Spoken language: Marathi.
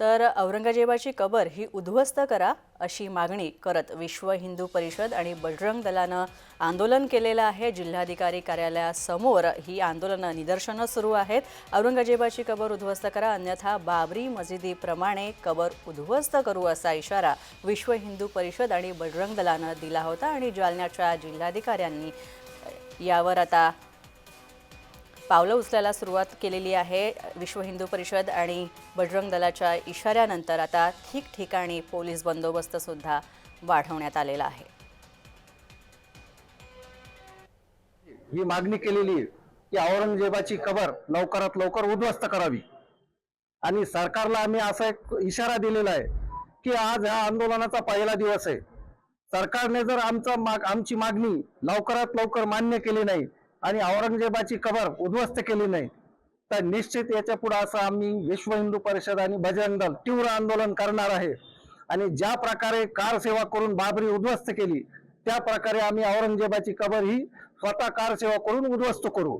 तर औरंगजेबाची कबर ही उद्ध्वस्त करा अशी मागणी करत विश्व हिंदू परिषद आणि बजरंग दलानं आंदोलन केलेलं आहे. जिल्हाधिकारी कार्यालयासमोर ही आंदोलनं निदर्शनं सुरू आहेत. औरंगजेबाची कबर उद्ध्वस्त करा अन्यथा बाबरी मशिदीप्रमाणे कबर उद्ध्वस्त करू असा इशारा विश्व हिंदू परिषद आणि बजरंग दलानं दिला होता आणि जालन्याच्या जिल्हाधिकाऱ्यांनी यावर आता पावलं उचलायला सुरुवात केलेली आहे विश्व हिंदू परिषद आणि बजरंग दलाच्या इशाऱ्यानंतर आता ठिकठिकाणी पोलीस बंदोबस्त सुद्धा वाढवण्यात आलेला आहे. ही मागणी केलेली आहे की औरंगजेबाची कबर लवकरात लवकर उद्ध्वस्त करावी. आणि सरकारला आम्ही असा एक इशारा दिलेला आहे की आज ह्या आंदोलनाचा पहिला दिवस आहे. सरकारने जर आमचा माग आमची मागणी लवकरात लवकर मान्य केली नाही आणि औरंगजेबाची कबर उद्ध्वस्त केली नाही. तर निश्चित याच्यापुढे असं आम्ही विश्व हिंदू परिषद आणि बजरंग दल तीव्र आंदोलन करणार आहे. आणि ज्या प्रकारे कार सेवा करून बाबरी उद्ध्वस्त केली त्या प्रकारे आम्ही औरंगजेबाची कबर ही स्वतः कार सेवा करून उद्ध्वस्त करू.